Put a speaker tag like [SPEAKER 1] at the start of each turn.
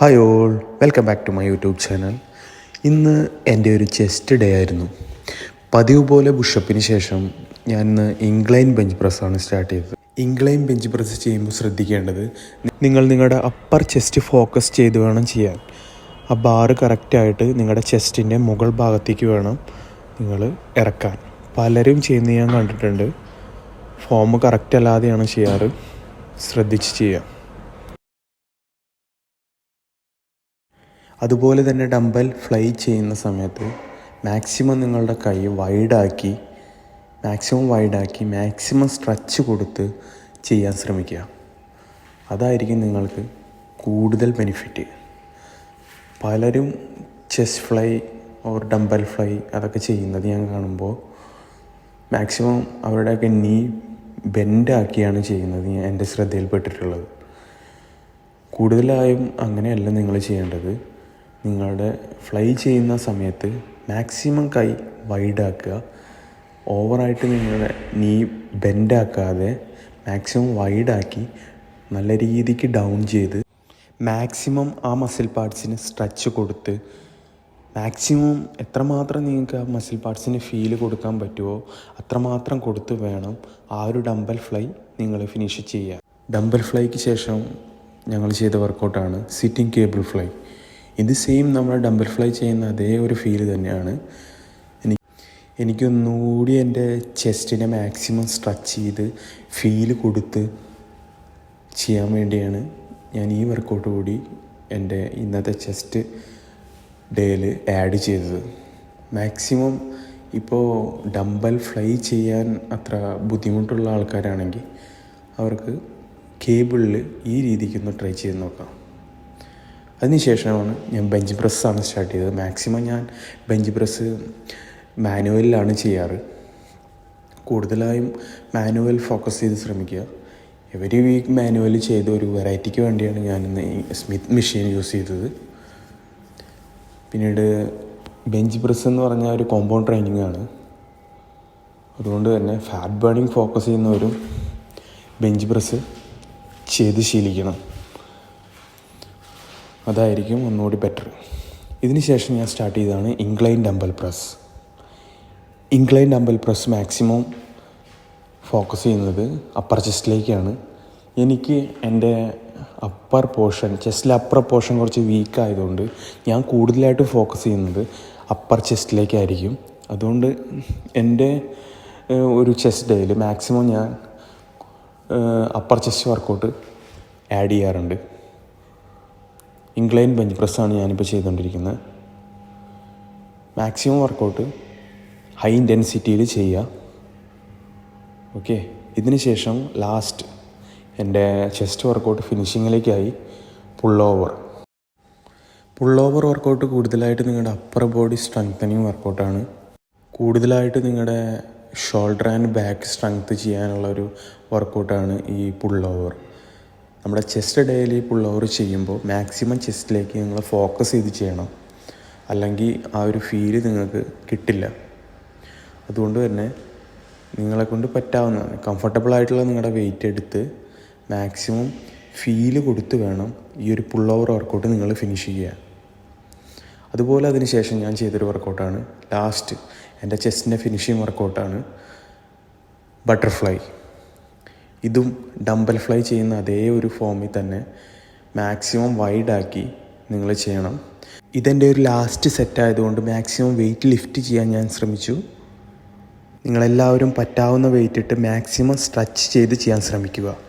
[SPEAKER 1] Hi all welcome back to my YouTube channel ഇന്ന് എന്റെ ഒരു ചെസ്റ്റ് ഡേ ആയിരുന്നു. പതിവ് പോലെ ബുഷപ്പിന് ശേഷം ഞാൻ ഇന്ന് ഇംഗ്ലൈൻ ബെഞ്ച് പ്രസ്സാണ് സ്റ്റാർട്ട് ചെയ്തത്. ഇംഗ്ലൈൻ ബെഞ്ച് പ്രസ് ചെയ്യുമ്പോൾ ശ്രദ്ധിക്കേണ്ടത് നിങ്ങൾ നിങ്ങളുടെ അപ്പർ ചെസ്റ്റ് ഫോക്കസ് ചെയ്ത് വേണം ചെയ്യാൻ. ആ ബാറ് കറക്റ്റായിട്ട് നിങ്ങളുടെ ചെസ്റ്റിന്റെ മുകൾ ഭാഗത്തേക്ക് വേണം നിങ്ങൾ ഇറക്കാൻ. പലരും ചെയ്യുന്നത് ഞാൻ കണ്ടിട്ടുണ്ട്. ഫോം കറക്റ്റ് അല്ലാതെയാണ് ചെയ്യാറ്. ശ്രദ്ധിച്ച് ചെയ്യാം. അതുപോലെ തന്നെ ഡംബൽ ഫ്ലൈ ചെയ്യുന്ന സമയത്ത് മാക്സിമം നിങ്ങളുടെ കൈ വൈഡാക്കി മാക്സിമം വൈഡാക്കി മാക്സിമം സ്ട്രെച്ച് കൊടുത്ത് ചെയ്യാൻ ശ്രമിക്കുക. അതായിരിക്കും നിങ്ങൾക്ക് കൂടുതൽ ബെനിഫിറ്റ് പലരും chest fly or dumbbell fly അതൊക്കെ ചെയ്യുന്നത് ഞാൻ കാണുമ്പോൾ മാക്സിമം അവരുടെയൊക്കെ നീ ബെൻഡാക്കിയാണ് ചെയ്യുന്നത് എന്റെ ശ്രദ്ധയിൽപ്പെട്ടിട്ടുള്ളത്. കൂടുതലായും അങ്ങനെയല്ല നിങ്ങൾ ചെയ്യേണ്ടത്. നിങ്ങളുടെ ഫ്ലൈ ചെയ്യുന്ന സമയത്ത് മാക്സിമം കൈ വൈഡാക്കുക ഓവറായിട്ട് നിങ്ങളുടെ നീ ബെൻഡാക്കാതെ മാക്സിമം വൈഡാക്കി നല്ല രീതിക്ക് ഡൗൺ ചെയ്ത് മാക്സിമം ആ മസിൽ പാർട്സിന് സ്ട്രെച്ച് കൊടുത്ത് മാക്സിമം എത്രമാത്രം നിങ്ങൾക്ക് ആ മസിൽ പാർട്സിന് ഫീൽ കൊടുക്കാൻ പറ്റുമോ അത്രമാത്രം കൊടുത്ത് വേണം ആ ഒരു ഡംബൽ ഫ്ലൈ നിങ്ങൾ ഫിനിഷ് ചെയ്യുക ഡംബൽ ഫ്ലൈക്ക് ശേഷം ഞങ്ങൾ ചെയ്ത വർക്കൗട്ടാണ് സിറ്റിംഗ് കേബിൾ ഫ്ലൈ ഇത് സെയിം നമ്മൾ ഡംബൽ ഫ്ലൈ ചെയ്യുന്ന അതേ ഒരു ഫീൽ തന്നെയാണ്. എനിക്ക് എനിക്കൊന്നുകൂടി എന്റെ ചെസ്റ്റിനെ മാക്സിമം സ്ട്രെച്ച് ചെയ്ത് ഫീൽ കൊടുത്ത് ചെയ്യാൻ വേണ്ടിയാണ് ഞാൻ ഈ വർക്കൗട്ട് കൂടി എന്റെ ഇന്നത്തെ ചെസ്റ്റ് ഡേയിൽ ആഡ് ചെയ്തത്. മാക്സിമം ഇപ്പോൾ ഡംബൽ ഫ്ലൈ ചെയ്യാൻ അത്ര ബുദ്ധിമുട്ടുള്ള ആൾക്കാരാണെങ്കിൽ അവർക്ക് കേബിളിൽ ഈ രീതിക്കൊന്ന് ട്രൈ ചെയ്ത് നോക്കാം. അതിനുശേഷമാണ് ഞാൻ ബെഞ്ച് പ്രസ്സാണ് സ്റ്റാർട്ട് ചെയ്തത്. മാക്സിമം ഞാൻ ബെഞ്ച് പ്രസ് മാനുവലിലാണ് ചെയ്യാറ്. കൂടുതലായും മാനുവൽ ഫോക്കസ് ചെയ്ത് ശ്രമിക്കുക. എവരി വീക്ക് മാനുവൽ ചെയ്ത ഒരു വെറൈറ്റിക്ക് വേണ്ടിയാണ് ഞാൻ ഇന്ന് ഈ സ്മിത്ത് മെഷീൻ യൂസ് ചെയ്തത്. പിന്നീട് ബെഞ്ച് പ്രസ് എന്ന് പറഞ്ഞാൽ ഒരു കോമ്പൗണ്ട് ട്രെയിനിങ് ആണ്. അതുകൊണ്ട് തന്നെ ഫാറ്റ് ബേണിംഗ് ഫോക്കസ് ചെയ്യുന്നവരും ബെഞ്ച് പ്രസ് ചെയ്ത് ശീലിക്കണം. അതായിരിക്കും ഒന്നുകൂടി ബെറ്റർ ഇതിന് ശേഷം ഞാൻ സ്റ്റാർട്ട് ചെയ്തതാണ് incline dumbbell press incline dumbbell press maximum focus ചെയ്യുന്നത് അപ്പർ ചെസ്റ്റിലേക്കാണ് എനിക്ക് എന്റെ അപ്പർ പോർഷൻ ചെസ്റ്റിലെ അപ്പർ പോർഷൻ കുറച്ച് വീക്ക് ആയതുകൊണ്ട് ഞാൻ കൂടുതലായിട്ട് ഫോക്കസ് ചെയ്യുന്നത് അപ്പർ ചെസ്റ്റിലേക്കായിരിക്കും അതുകൊണ്ട് എന്റെ ഒരു ചെസ്റ്റ് ഡേയിൽ മാക്സിമം ഞാൻ അപ്പർ ചെസ്റ്റ് വർക്കൗട്ട് ആഡ് ചെയ്യാറുണ്ട്. ഇംഗ്ലൈൻ ബെഞ്ച് പ്രസ്സാണ് ഞാനിപ്പോൾ ചെയ്തുകൊണ്ടിരിക്കുന്നത് മാക്സിമം വർക്കൗട്ട് ഹൈ ഇന്റൻസിറ്റിയിൽ ചെയ്യുക ഓക്കെ ഇതിന് ശേഷം ലാസ്റ്റ് എന്റെ chest workout ഫിനിഷിങ്ങിലേക്കായി pull over pull over workout കൂടുതലായിട്ട് നിങ്ങളുടെ അപ്പർ ബോഡി സ്ട്രെങ്തനിങ് വർക്കൗട്ടാണ് കൂടുതലായിട്ട് നിങ്ങളുടെ ഷോൾഡർ ആൻഡ് ബാക്ക് സ്ട്രെങ്ത് ചെയ്യാനുള്ള ഒരു വർക്കൗട്ടാണ് ഈ പുൾ ഓവർ നമ്മുടെ ചെസ്റ്റ് ഡെയിലി പുൾ ഓവർ ചെയ്യുമ്പോൾ മാക്സിമം ചെസ്റ്റിലേക്ക് നിങ്ങൾ ഫോക്കസ് ചെയ്ത് ചെയ്യണം. അല്ലെങ്കിൽ ആ ഒരു ഫീൽ നിങ്ങൾക്ക് കിട്ടില്ല. അതുകൊണ്ട് തന്നെ നിങ്ങളെ കൊണ്ട് പറ്റാവുന്ന കംഫർട്ടബിൾ ആയിട്ടുള്ള നിങ്ങളുടെ വെയിറ്റ് എടുത്ത് മാക്സിമം ഫീൽ കൊടുത്ത് വേണം ഈ ഒരു പുൾ ഓവർ വർക്കൗട്ട് നിങ്ങൾ ഫിനിഷ് ചെയ്യുക. അതുപോലെ അതിന് ശേഷം ഞാൻ ചെയ്തൊരു വർക്കൗട്ടാണ് ലാസ്റ്റ് എന്റെ ചെസ്റ്റിന്റെ ഫിനിഷിങ് വർക്കൗട്ടാണ് ബട്ടർഫ്ലൈ ഇതും ഡംബൽ ഫ്ലൈ ചെയ്യുന്ന അതേ ഒരു ഫോമിൽ തന്നെ മാക്സിമം വൈഡാക്കി നിങ്ങൾ ചെയ്യണം. ഇതെന്റെ ഒരു ലാസ്റ്റ് സെറ്റ് ആയതുകൊണ്ട് മാക്സിമം വെയിറ്റ് ലിഫ്റ്റ് ചെയ്യാൻ ഞാൻ ശ്രമിച്ചു. നിങ്ങളെല്ലാവരും പറ്റാവുന്ന വെയിറ്റ് ഇട്ട് മാക്സിമം സ്ട്രെച്ച് ചെയ്ത് ചെയ്യാൻ ശ്രമിക്കുക.